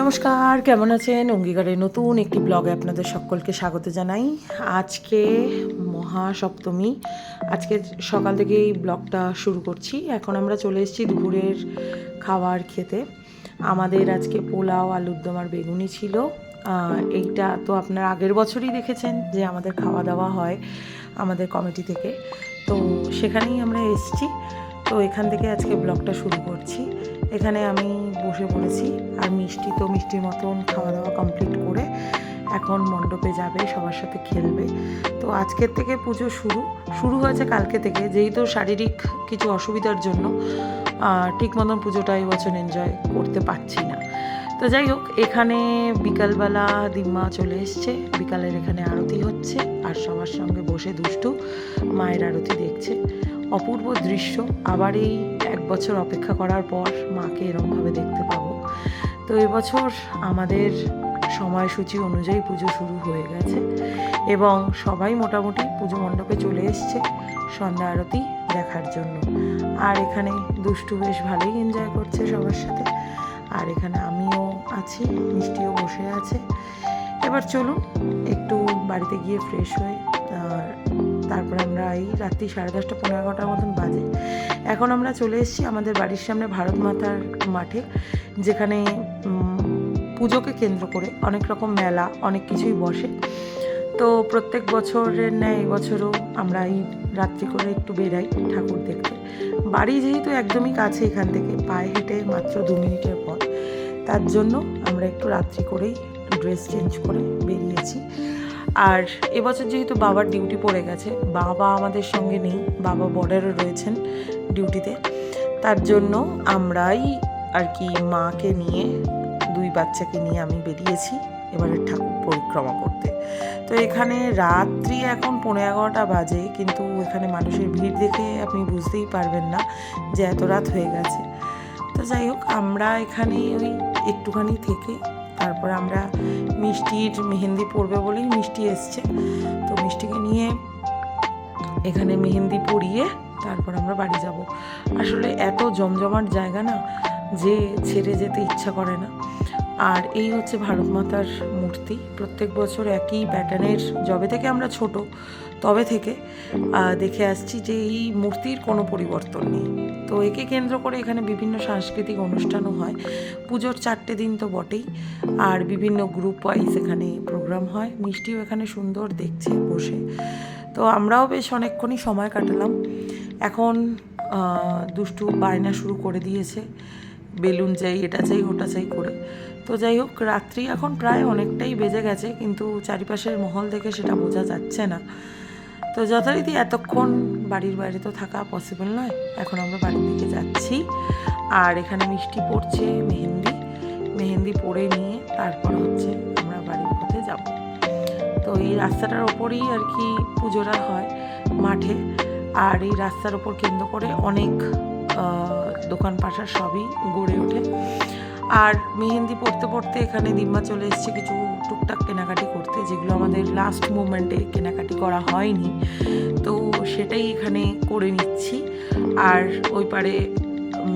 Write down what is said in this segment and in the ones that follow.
নমস্কার, কেমন আছেন? অঙ্গীকারের নতুন একটি ব্লগে আপনাদের সকলকে স্বাগত জানাই। আজকে মহাসপ্তমী। আজকে সকাল থেকেই ব্লগটা শুরু করছি। এখন আমরা চলে এসেছি দুপুরের খাবার খেতে। আমাদের আজকে পোলাও, আলুর দম আর বেগুনি ছিল। এইটা তো আপনারা আগের বছরই দেখেছেন যে আমাদের খাওয়া দাওয়া হয় আমাদের কমিটি থেকে। তো সেখানেই আমরা এসেছি। তো এখান থেকে আজকে ব্লগটা শুরু করছি। এখানে আমি বসে পড়েছি আর মিষ্টি তো মিষ্টির মতন খাওয়া দাওয়া কমপ্লিট করে এখন মণ্ডপে যাবে, সবার সাথে খেলবে। তো আজকের থেকে পুজো শুরু শুরু হয়েছে কালকে থেকে, যেহেতু শারীরিক কিছু অসুবিধার জন্য ঠিক মতন পুজোটা এই বছর এনজয় করতে পারছি না। তো যাই হোক, এখানে বিকালবেলা দিম্মা চলে এসছে, বিকালের এখানে আরতি হচ্ছে আর সবার সঙ্গে বসে দুষ্টু মায়ের আরতি দেখছে। অপূর্ব দৃশ্য, আবার এই এক বছর অপেক্ষা করার পর মাকে এরমভাবে দেখতে পাবো। তো এবছর আমাদের সময়সূচি অনুযায়ী পুজো শুরু হয়ে গেছে এবং সবাই মোটামুটি পুজো মণ্ডপে চলে এসছে সন্ধ্যা আরতি দেখার জন্য। আর এখানে দুষ্টু বেশ ভালোই এনজয় করছে সবার সাথে। আর এখানে আমিও আছি, মিষ্টিও বসে আছে। এবার চলুন একটু বাড়িতে গিয়ে ফ্রেশ হয়ে তারপরে আমরা এই রাত্রি সাড়ে দশটা পনেরো এগারোটার মতন বাজে। এখন আমরা চলে এসেছি আমাদের বাড়ির সামনে ভারত মাতার মাঠে, যেখানে পুজোকে কেন্দ্র করে অনেক রকম মেলা, অনেক কিছুই বসে। তো প্রত্যেক বছরের ন্যায় এবছরও আমরা এই রাত্রি করে একটু বেরাই ঠাকুর দেখতে। বাড়ি যেহেতু একদমই কাছে এখান থেকে, পায়ে হেঁটে মাত্র দু মিনিটের পর তার জন্য আমরা একটু রাত্রি করেই ড্রেস চেঞ্জ করে বেরিয়েছি। আর এবছর যেহেতু বাবার ডিউটি পড়ে গেছে, বাবা আমাদের সঙ্গে নেই, বাবা বর্ডারে রয়েছেন ডিউটিতে তার জন্য আমরাই আর কি মাকে নিয়ে, দুই বাচ্চাকে নিয়ে আমি বেরিয়েছি এবারে ঠাকুর পরিক্রমা করতে। তো এখানে রাত্রি এখন পনেরো এগারোটা বাজে, কিন্তু এখানে মানুষের ভিড় দেখে আপনি বুঝতেই পারবেন না যে এত রাত হয়ে গেছে। তো যাই হোক, আমরা এখানে ওই একটুখানি থেকে তারপর আমরা মিষ্টির মেহেন্দি পরবে বলেই মিষ্টি এসছে। তো মিষ্টিকে নিয়ে এখানে মেহেন্দি পরিয়ে তারপর আমরা বাড়ি যাব। আসলে এত জমজমাট জায়গা না যে ছেড়ে যেতে ইচ্ছা করে না। আর এই হচ্ছে ভারত মাতার মূর্তি। প্রত্যেক বছর একই প্যাটার্নের যবে থেকে আমরা ছোট, তবে থেকে দেখে আসছি যে এই মূর্তির কোনো পরিবর্তন নেই। তো একে কেন্দ্র করে এখানে বিভিন্ন সাংস্কৃতিক অনুষ্ঠানও হয়। পুজোর চারটে দিন তো বটেই। আর বিভিন্ন গ্রুপ ওয়াইজ এখানে প্রোগ্রাম হয়। মিষ্টিও এখানে সুন্দর দেখছে, বসে। তো আমরাও বেশ অনেকক্ষণই সময় কাটালাম। এখন দুষ্টু বায়না শুরু করে দিয়েছে। বেলুন চাই, এটা চাই, ওটা চাই করে। তো যাই হোক, রাত্রি এখন প্রায় অনেকটাই বেজে গেছে, কিন্তু চারিপাশের মহল দেখে সেটা বোঝা যাচ্ছে না। তো যথারীতি এতক্ষণ বাড়ির বাইরে তো থাকা পসিবল নয়, এখন আমরা বাড়ির দিকে যাচ্ছি। আর এখানে মিষ্টি পড়ছে মেহেন্দি মেহেন্দি পরে নিয়ে তারপর হচ্ছে আমরা বাড়ির পথে যাব। তো এই রাস্তাটার ওপরেই আর কি পুজোটা হয় মাঠে। আর এই রাস্তার ওপর কেন্দ্র করে অনেক দোকান পাশার সবই গড়ে ওঠে। আর মেহেন্দি পড়তে পড়তে এখানে দিম্মা চলে এসেছে কিছু টুকটাক কেনাকাটি করতে, যেগুলো আমাদের লাস্ট মোমেন্টে কেনাকাটি করা হয়নি। তো সেটাই এখানে করে নিচ্ছি। আর ওই পারে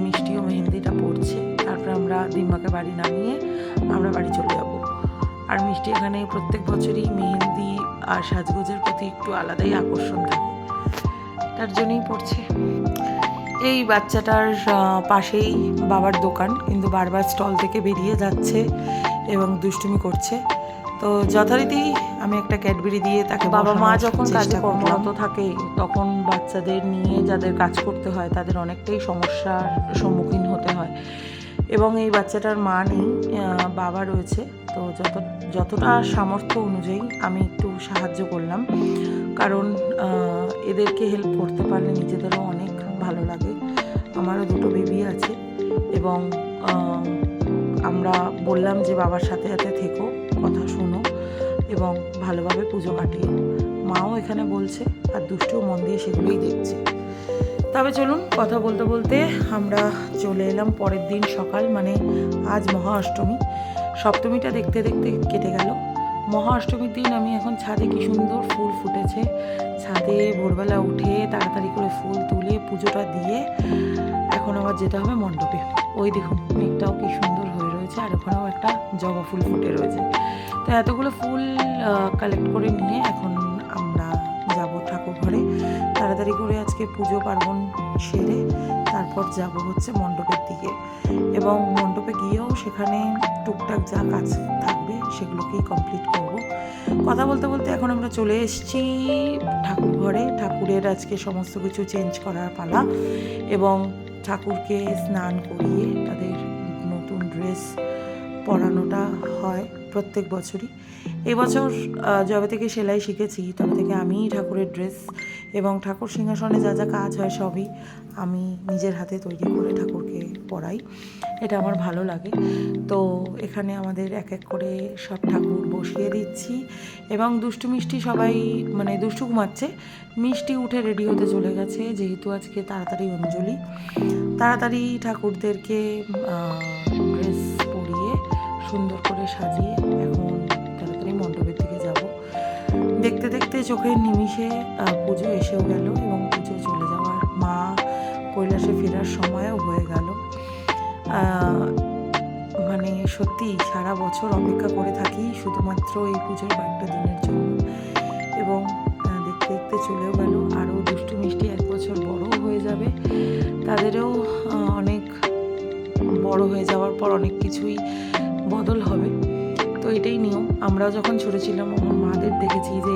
মিষ্টিও মেহেন্দিটা পড়ছে তারপর আমরা দিম্মাকে বাড়ি নামিয়ে আমরা বাড়ি চলে যাব। আর মিষ্টি এখানে প্রত্যেক বছরই মেহেন্দি আর সাজগোজের প্রতি একটু আলাদাই আকর্ষণ থাকে। তার জন্যই পড়ছে। এই বাচ্চাটার পাশেই বাবার দোকান কিন্তু বারবার স্টল থেকে বেরিয়ে যাচ্ছে এবং দুষ্টুমি করছে। তো যথারীতি আমি একটা ক্যাডবেরি দিয়ে তাকে বাবা মা যখন কাজে কর্মরত থাকে তখন বাচ্চাদের নিয়ে যাদের কাজ করতে হয় তাদের অনেকটাই সমস্যার সম্মুখীন হতে হয়। এবং এই বাচ্চাটার মা নেই বাবা রয়েছে। তো যত, যতটা সামর্থ্য অনুযায়ী আমি একটু সাহায্য করলাম। কারণ এদেরকে হেল্প করতে পারলে নিজেদেরও অনেক ভালো লাগে। আমারও দুটো বেবি আছে এবং আমরা বললাম যে বাবার সাথে সাথে থেকো, কথা শোনো এবং ভালোভাবে পুজো কাটিয়ে মাও এখানে বলছে, আর দুষ্টুও মন দিয়ে সেগুলোই দেখছে। তবে চলুন কথা বলতে বলতে আমরা চলে এলাম পরের দিন সকাল মানে আজ মহা অষ্টমী। সপ্তমীটা দেখতে দেখতে কেটে গেল। মহা অষ্টমীর দিন আমি এখন ছাদে কি সুন্দর ফুল ফুটেছে। ছাদে ভোরবেলা উঠে তাড়াতাড়ি করে ফুল তুলে পুজোটা দিয়ে এখন আবার যেতে হবে মণ্ডপে। ওই দেখুন, মেঘটাও কি সুন্দর হয়ে রয়েছে আর ওখানেও একটা জবা ফুল ফুটে রয়েছে। তো এতগুলো ফুল কালেক্ট করে নিয়ে এখন আমরা যাব ঠাকুর ঘরে। তাড়াতাড়ি করে আজকে পুজো পার্বণ সেরে তারপর যাব হচ্ছে মণ্ডপের দিকে। এবং মণ্ডপে গিয়েও সেখানে টুকটাক যা কাজ থাকবে সেগুলোকেই কমপ্লিট করব। কথা বলতে বলতে এখন আমরা চলে এসেছি ঠাকুর ঘরে ঠাকুরের আজকে সমস্ত কিছু চেঞ্জ করার পালা এবং ঠাকুরকে স্নান করিয়ে তাদের নতুন ড্রেস পরানোটা হয় প্রত্যেক বছরই। এবছর যবে থেকে সেলাই শিখেছি, তবে থেকে আমিই ঠাকুরের ড্রেস এবং ঠাকুর সিংহাসনে যা যা কাজ হয় সবই আমি নিজের হাতে তৈরি করে ঠাকুরকে পরাই এটা আমার ভালো লাগে। তো এখানে আমাদের এক এক করে সব ঠাকুর বসিয়ে দিচ্ছি এবং দুষ্টু মিষ্টি সবাই মানে দুষ্টু ঘুমাচ্ছে। মিষ্টি উঠে রেডি হতে চলে গেছে, যেহেতু আজকে তাড়াতাড়ি অঞ্জলি। তাড়াতাড়ি ঠাকুরদেরকে ড্রেস পরিয়ে সুন্দর করে সাজিয়ে দেখতে দেখতে চোখের নিমিষে পুজো এসেও গেল এবং পুজো চলে যাওয়ার মা কৈলাসে ফেরার সময়ও হয়ে গেল। মানে সত্যি সারা বছর অপেক্ষা করে থাকি শুধুমাত্র এই পুজোর কয়েকটা দিনের জন্য এবং দেখতে দেখতে চলেও গেল। আরও দুষ্টু মিষ্টি এক বছর বড়ও হয়ে যাবে। তাদেরও অনেক বড় হয়ে যাওয়ার পর অনেক কিছুই বদল হবে। এটাই নিয়ম। আমরাও যখন ছোটো ছিলাম, আমার মাদের দেখেছি যে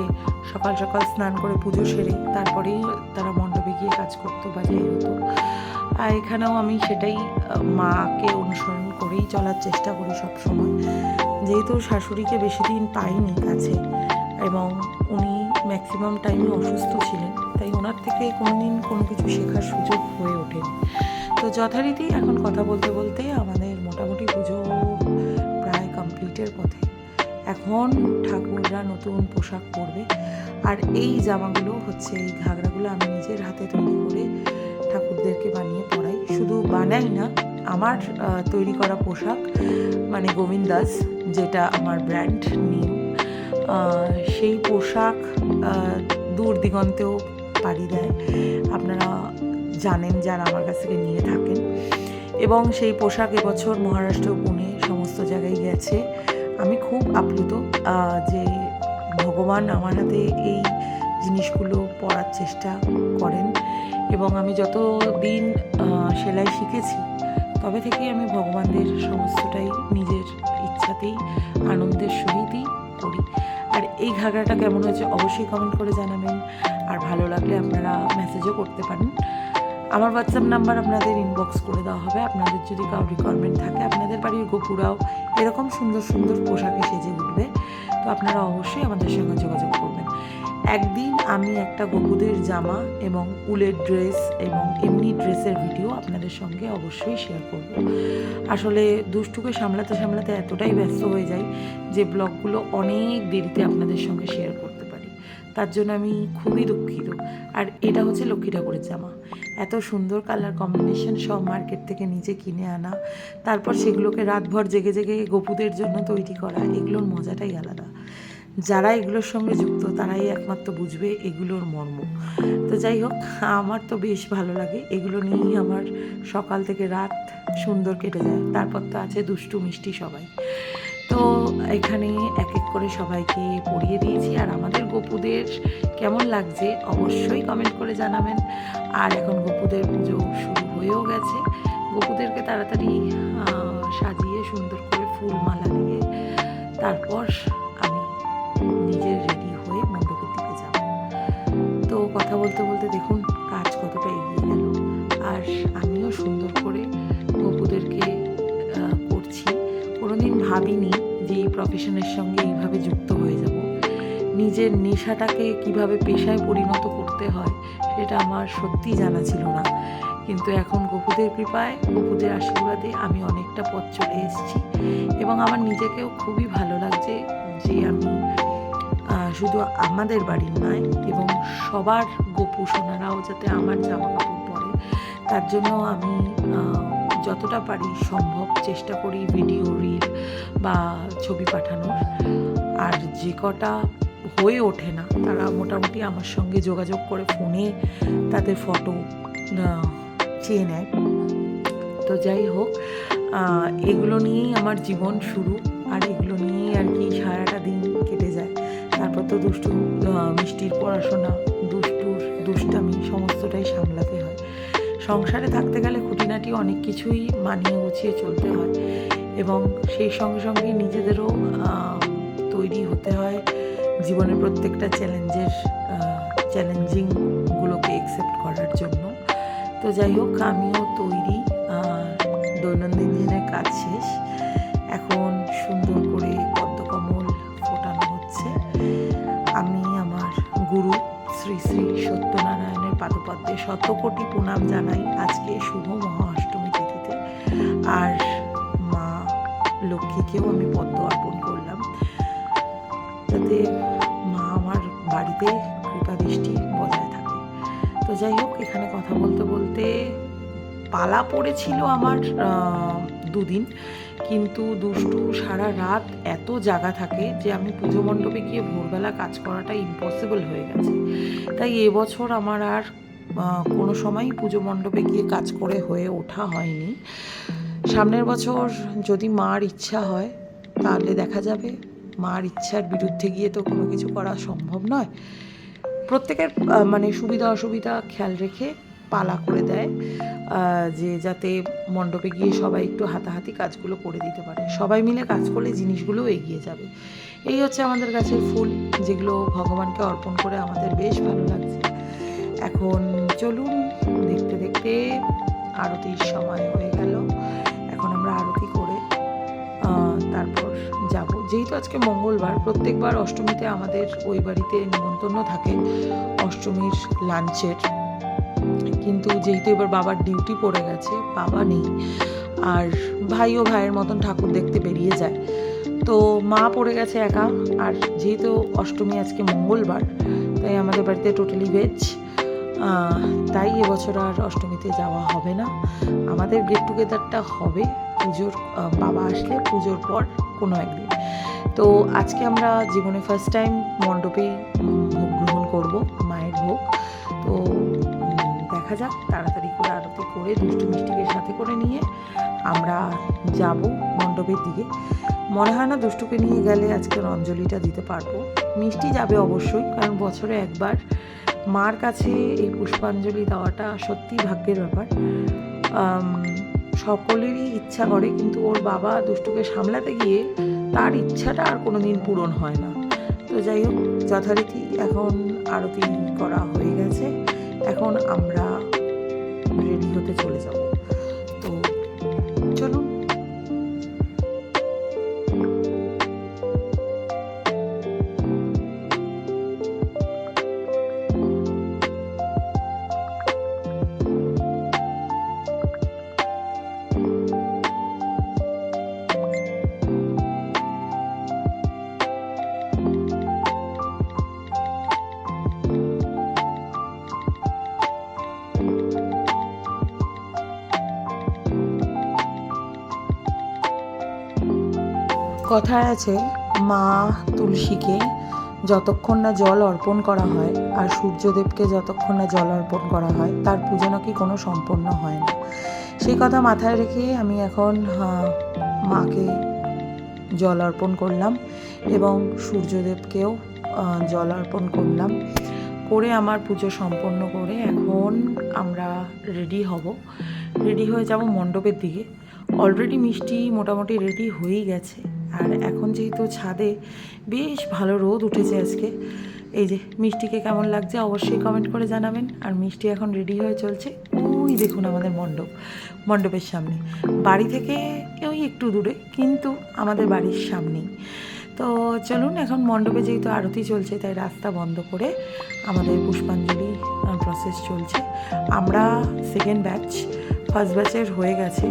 সকাল সকাল স্নান করে পুজো সেরে তারপরেই তারা মণ্ডপে গিয়ে কাজ করতো বা যাই হতো। আর এখানেও আমি সেটাই, মাকে অনুসরণ করেই চলার চেষ্টা করি সব সময় যেহেতু শাশুড়িকে বেশি দিন পাইনি কাছে এবং উনি ম্যাক্সিমাম টাইমে অসুস্থ ছিলেন, তাই ওনার থেকে কোনোদিন কোনো কিছু শেখার সুযোগ হয়ে ওঠেনি। তো যথারীতি এখন কথা বলতে বলতে এখন ঠাকুররা নতুন পোশাক পরবে। আর এই জামাগুলো হচ্ছে, এই ঘাগরাগুলো আমি নিজের হাতে তৈরি করে ঠাকুরদেরকে বানিয়ে পরাই। শুধু বানাই না, আমার তৈরি করা পোশাক মানে গোবিন্দ দাস যেটা আমার ব্র্যান্ড নেম সেই পোশাক দূর দিগন্তেও পাড়ি দেয়। আপনারা জানেন যারা আমার কাছ থেকে নিয়ে থাকেন। এবং সেই পোশাক এবছর মহারাষ্ট্র, পুনে, সমস্ত জায়গায় গেছে। আমি খুব আপ্লুত যে ভগবান আমার হাতে এই জিনিসগুলো পরার চেষ্টা করেন এবং আমি যত দিন সেলাই শিখেছি, তবে থেকেই আমি ভগবানদের সমস্তটাই নিজের ইচ্ছাতেই, আনন্দের সহিতই করি। আর এই ঘাগরাটা কেমন হয়েছে অবশ্যই কমেন্ট করে জানাবেন, আর ভালো লাগলে আপনারা মেসেজও করতে পারেন। আমার হোয়াটসঅ্যাপ নাম্বার আপনাদের ইনবক্স করে দেওয়া হবে। আপনাদের যদি কারও রিকোয়ারমেন্ট থাকে, আপনাদের বাড়ির গোপুরাও এরকম সুন্দর সুন্দর পোশাকে সেজে উঠবে। তো আপনারা অবশ্যই আমাদের সঙ্গে যোগাযোগ করবেন। একদিন আমি একটা গপুদের জামা এবং উলের ড্রেস এবং এমনি ড্রেসের ভিডিও আপনাদের সঙ্গে অবশ্যই শেয়ার করব। আসলে দুষ্টুকে সামলাতে সামলাতে এতটাই ব্যস্ত হয়ে যাই যে ব্লগগুলো অনেক দেরিতে আপনাদের সঙ্গে শেয়ার পারি তার জন্য আমি খুবই দুঃখিত। আর এটা হচ্ছে লক্ষ্মী ঠাকুরের জামা। এত সুন্দর কালার কম্বিনেশন সব মার্কেট থেকে নিজে কিনে আনা। তারপর সেগুলোকে রাতভর জেগে জেগে গপুদের জন্য তৈরি করা। এগুলোর মজাটাই আলাদা। যারা এগুলোর সঙ্গে যুক্ত, তারাই একমাত্র বুঝবে এগুলোর মর্ম। তো যাই হোক, আমার তো বেশ ভালো লাগে। এগুলো নিয়েই আমার সকাল থেকে রাত সুন্দর কেটে যায়। তারপর তো আছে দুষ্টু মিষ্টি সবাই। তো এখানে এক এক করে সবাইকে পড়িয়ে দিয়েছি। আর আমাদের গপুদের কেমন লাগছে অবশ্যই কমেন্ট করে জানাবেন। আর এখন গপুদের পুজো শুরু হয়েও গেছে। গপুদেরকে তাড়াতাড়ি সাজিয়ে সুন্দর করে ফুল মালা দিয়ে তারপর আমি নিজের রেডি হয়ে মণ্ডপের দিকে যাব। তো কথা বলতে বলতে দেখুন, কাজ কতটা এগিয়ে গেল। আর আমিও সুন্দর ভাবিনি যে এই প্রফেশনের সঙ্গে এইভাবে যুক্ত হয়ে যাব। নিজের নেশাটাকে কীভাবে পেশায় পরিণত করতে হয় সেটা আমার সত্যি জানা ছিল না। কিন্তু এখন গপুদের কৃপায় গপুদের আশীর্বাদে আমি অনেকটা পথ চলে এসেছি এবং আমার নিজেকেও খুবই ভালো লাগছে যে আমি শুধু আমাদের বাড়ির নয়, এবং সবার গোপু সোনারাও যাতে আমার জামা কাপড় পরে, তার জন্য আমি যতটা পারি সম্ভব চেষ্টা করি ভিডিও রিল বা ছবি পাঠানোর। আর যে কটা হয়ে ওঠে না, তারা মোটামুটি আমার সঙ্গে যোগাযোগ করে ফোনে তাদের ফটো চেয়ে নেয়। তো যাই হোক এগুলো নিয়েই আমার জীবন শুরু। আর এগুলো নিয়েই আর কি সারাটা দিন কেটে যায়। তারপর তো দুষ্টু মিষ্টির পড়াশোনা, দুষ্টুর দুষ্টামি, সমস্তটাই সামলাতে হয়। সংসারে থাকতে গেলে খুঁটিনাটি অনেক কিছুই মানিয়ে গুছিয়ে চলতে হয় এবং সেই সঙ্গে সঙ্গে নিজেদেরও তৈরি হতে হয় জীবনের প্রত্যেকটা চ্যালেঞ্জের চ্যালেঞ্জিংগুলোকে একসেপ্ট করার জন্য। তো যাই হোক, আমিও তৈরি দৈনন্দিন দিনের কাজ শেষ। এখন সুন্দর পাদপদ্মে শতকোটি প্রণাম জানাই আজকে শুভ মহা অষ্টমী তিথিতে। আর মা লক্ষ্মীকেও আমি পদ্ম অর্পণ করলাম। যাতে মা আমার বাড়িতে কৃপা দৃষ্টি বজায় থাকে। তো যাই হোক, এখানে কথা বলতে বলতে পালা পড়েছিল আমার দুদিন। কিন্তু দুষ্টু সারা রাত এত জায়গা থাকে যে আমি পুজো মণ্ডপে গিয়ে ভোরবেলা কাজ করাটা ইম্পসিবল হয়ে গেছে। তাই এবছর আমার আর কোনো সময়ই পুজো মণ্ডপে গিয়ে কাজ করে হয়ে ওঠা হয়নি। সামনের বছর যদি মার ইচ্ছা হয়, তাহলে দেখা যাবে মার ইচ্ছার বিরুদ্ধে গিয়ে তো কোনো কিছু করা সম্ভব নয়। প্রত্যেকের মানে সুবিধা অসুবিধা খেয়াল রেখে পালা করে দেয় যে যাতে মণ্ডপে গিয়ে সবাই একটু হাতাহাতি কাজগুলো করে দিতে পারে। সবাই মিলে কাজ করলে জিনিসগুলো এগিয়ে যাবে। এই হচ্ছে আমাদের গাছের ফুল, যেগুলো ভগবানকে অর্পণ করে আমাদের বেশ ভালো লাগছে। এখন চলুন, দেখতে দেখতে আরতির সময় হয়ে গেল। এখন আমরা আরতি করে তারপর যাব। যেহেতু আজকে মঙ্গলবার, প্রত্যেকবার অষ্টমীতে আমাদের ওই বাড়িতে নিমন্ত্রণ থাকে অষ্টমীর লাঞ্চের। কিন্তু যেহেতু এবার বাবার ডিউটি পড়ে গেছে, বাবা নেই। আর ভাইও ভাইয়ের মতন ঠাকুর দেখতে বেরিয়ে যায়। তো মা পড়ে গেছে একা, আর যেহেতু অষ্টমী আজকে মঙ্গলবার, তাই আমাদের বাড়িতে টোটালি ভেজ তাই এবছর আর অষ্টমীতে যাওয়া হবে না। আমাদের গেট টুগেদারটা হবে পুজোর বাবা আসলে পুজোর পর কোনো একদিন। তো আজকে আমরা জীবনে ফার্স্ট টাইম মণ্ডপেই ভোগ গ্রহণ করব, মায়ের ভোগ। দেখা যাক, তাড়াতাড়ি করে আরতি করে দুষ্টু মিষ্টিকে সাথে করে নিয়ে আমরা যাব মণ্ডপের দিকে। মনে হয় না দুষ্টুকে নিয়ে গেলে আজকের অঞ্জলিটা দিতে পারব। মিষ্টি যাবে অবশ্যই, কারণ বছরে একবার মার কাছে এই পুষ্পাঞ্জলি দেওয়াটা সত্যি ভাগ্যের ব্যাপার। সকলেরই ইচ্ছা করে, কিন্তু ওর বাবা দুষ্টুকে সামলাতে গিয়ে তার ইচ্ছাটা আর কোনো দিন পূরণ হয় না। তো যাই হোক, যথারীতি এখন আরতি করা হয়ে গেছে। এখন আমরা রেডি চলে যাব। কথায় আছে, মা তুলসীকে যতক্ষণ না জল অর্পণ করা হয় আর সূর্যদেবকে যতক্ষণ না জল অর্পণ করা হয়, তার পুজো নাকি কোনো সম্পন্ন হয় না। সেই কথা মাথায় রেখে আমি এখন মাকে জল অর্পণ করলাম এবং সূর্যদেবকেও জল অর্পণ করলাম করে আমার পুজো সম্পন্ন করে এখন আমরা রেডি হব। রেডি হয়ে যাব মণ্ডপের দিকে। অলরেডি মিষ্টি মোটামুটি রেডি হয়েই গেছে। আর এখন যেহেতু ছাদে বেশ ভালো রোদ উঠেছে আজকে, এই যে মিষ্টিকে কেমন লাগছে অবশ্যই কমেন্ট করে জানাবেন। আর মিষ্টি এখন রেডি হয়ে চলছে। ওই দেখুন আমাদের মণ্ডপ, মণ্ডপের সামনে। বাড়ি থেকে ওই একটু দূরে, কিন্তু আমাদের বাড়ির সামনেই। তো চলুন, এখন মণ্ডপে যেহেতু আরতি চলছে, তাই রাস্তা বন্ধ করে আমাদের পুষ্পাঞ্জলি প্রসেস চলছে। আমরা সেকেন্ড ব্যাচ ফার্স্ট ব্যাচের হয়ে গেছে।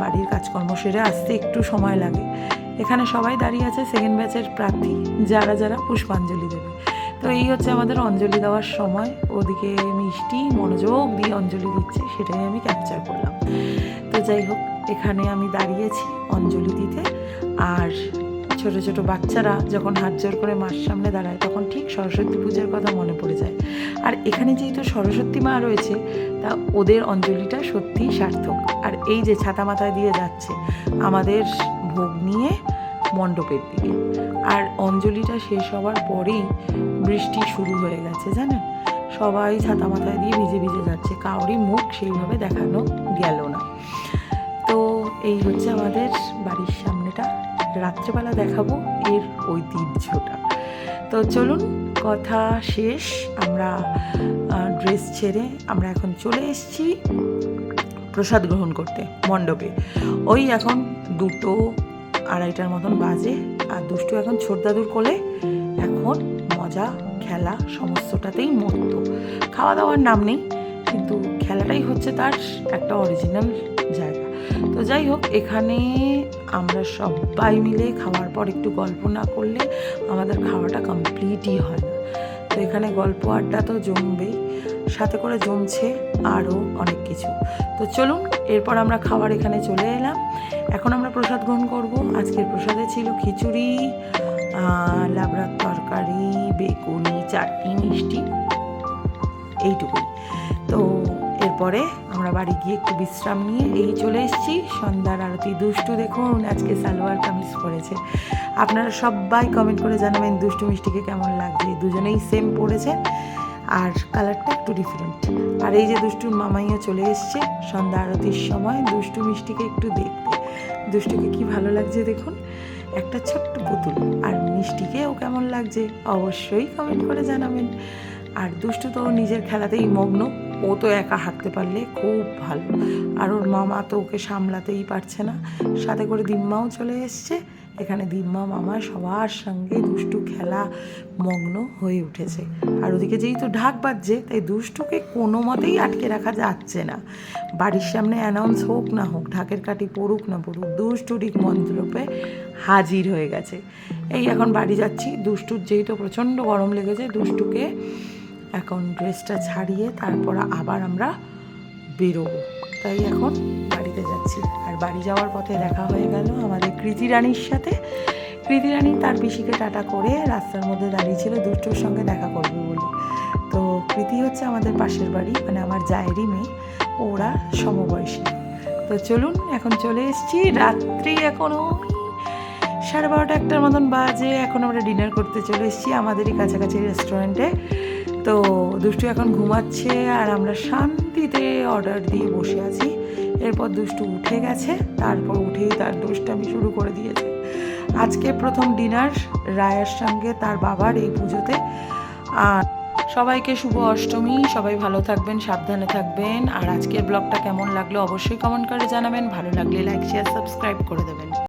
বাড়ির কাজকর্ম সেরে আসতে একটু সময় লাগে। এখানে সবাই দাঁড়িয়ে আছে সেকেন্ড ব্যাচের প্রার্থী, যারা যারা পুষ্পাঞ্জলি দেবে। তো এই হচ্ছে আমাদের অঞ্জলি দেওয়ার সময়। ওদিকে মিষ্টি, মনোযোগ দিয়ে অঞ্জলি দিচ্ছে, সেটাই আমি ক্যাপচার করলাম। তো যাই হোক, এখানে আমি দাঁড়িয়েছি অঞ্জলি দিতে। আর ছোট ছোট বাচ্চারা যখন হাত জোর করে মার সামনে দাঁড়ায়, তখন ঠিক সরস্বতী পূজার কথা মনে পড়ে যায়। আর এখানে যেহেতু সরস্বতী মা রয়েছে, তা ওদের অঞ্জলিটা সত্যিই সার্থক। আর এই যে ছাতা মাথায় দিয়ে যাচ্ছে, আমাদের ভোগ নিয়ে মণ্ডপের দিকে। আর অঞ্জলিটা শেষ হওয়ার পরেই বৃষ্টি শুরু হয়ে গেছে, জানেন? সবাই ছাতা মাথায় দিয়ে ভিজে ভিজে যাচ্ছে, কাউরই মুখ সেইভাবে দেখানো গেল না। তো এই হচ্ছে আমাদের বাড়ির সামনেটা। রাত্রেবেলা দেখাবো এর ঐতিহ্যটা। তো চলুন, কথা শেষ। আমরা ড্রেস ছেড়ে আমরা এখন চলে এসেছি প্রসাদ গ্রহণ করতে, মণ্ডপে। ওই এখন দুটো আড়াইটার মতন বাজে আর দুষ্টু এখন ছোট দাদুর কোলে। এখন মজা, খেলা, সমস্তটাতেই মত্ত। খাওয়া দাওয়ার নাম নেই, কিন্তু খেলাটাই হচ্ছে তার একটা অরিজিনাল জায়গা। তো যাই হোক, এখানে আমরা সবাই মিলে খাওয়ার পর একটু গল্প না করলে আমাদের খাওয়াটা কমপ্লিটই হয় না। তো এখানে গল্প আড্ডা তো জমবেই, সাথে করে জমছে আরও অনেক কিছু। তো চলুন, এরপর আমরা খাবার এখানে চলে এলাম। এখন আমরা প্রসাদ গ্রহণ করব। আজকের প্রসাদে ছিল খিচুড়ি লাবড়ার তরকারি, বেগুনি, চাটনি, মিষ্টি, এইটুকুই। এরপরে আমরা বাড়ি গিয়ে একটু বিশ্রাম নিয়ে এই চলে এসেছি। সন্ধ্যার আরতি দুষ্টু দেখুন, আজকে সালোয়ার কামিজ পরেছে। আপনারা সবাই কমেন্ট করে জানাবেন দুষ্টু মিষ্টিকে কেমন লাগছে। দুজনেই সেম পরেছে, আর কালারটা একটু ডিফারেন্ট আর এই যে দুষ্টুর মামাইও চলে এসছে সন্ধ্যা আরতির সময় দুষ্টু মিষ্টিকে একটু দেখতে। দুষ্টুকে কি ভালো লাগছে দেখুন? একটা ছোট্ট পুতুল। আর মিষ্টিকেও কেমন লাগছে? অবশ্যই কমেন্ট করে জানাবেন। আর দুষ্টু তো নিজের খেলাতেই মগ্ন। ও তো একা হাঁটতে পারলে খুব ভালো। আর ওর মামা তো ওকে সামলাতেই পারছে না। সাথে করে দিম্মাও চলে এসছে। এখানে দিম্মা, মামা সবার সঙ্গে দুষ্টু খেলা মগ্ন হয়ে উঠেছে। আর ওদিকে যেহেতু ঢাক বাজছে, তাই দুষ্টুকে কোনো মতেই আটকে রাখা যাচ্ছে না। বাড়ির সামনে অ্যানাউন্স হোক না হোক, ঢাকের কাঠি পড়ুক না পড়ুক, দুষ্টু ঠিক মন্ত্রপে হাজির হয়ে গেছে। এই এখন বাড়ি যাচ্ছি। দুষ্টুর যেহেতু প্রচণ্ড গরম লেগেছে, দুষ্টুকে এখন ড্রেসটা ছাড়িয়ে তারপর আবার আমরা বেরোবো। তাই এখন বাড়িতে যাচ্ছি। আর বাড়ি যাওয়ার পথে দেখা হয়ে গেল আমাদের কৃতি রানীর সাথে। কৃতি রানী তার পিসিকে টাটা করে রাস্তার মধ্যে দাঁড়িয়ে ছিল, দুষ্টুর সঙ্গে দেখা করবে বলে। তো কৃতি হচ্ছে আমাদের পাশের বাড়ি মানে আমার জায়েরই মেয়ে। ওরা সমবয়সী। তো চলুন, এখন চলে এসছি রাত্রি এখনও সাড়ে বারোটা একটার মতন বাজে, এখন আমরা ডিনার করতে চলে এসেছি আমাদেরই কাছাকাছি রেস্টুরেন্টে তো দুষ্টু এখন ঘুমাচ্ছে আর আমরা শান্তিতে অর্ডার দিয়ে বসে আছি। এরপর দুষ্টু উঠে গেছে, তারপর উঠেই তার দুষ্টামি শুরু করে দিয়েছে। আজকে প্রথম ডিনার রায়ের সঙ্গে তার বাবার এই পুজোতে। আর সবাইকে শুভ অষ্টমী, সবাই ভালো থাকবেন, সাবধানে থাকবেন। আর আজকের ব্লগটা কেমন লাগল অবশ্যই কমেন্ট করে জানাবেন, ভালো লাগলে লাইক শেয়ার সাবস্ক্রাইব করে দেবেন।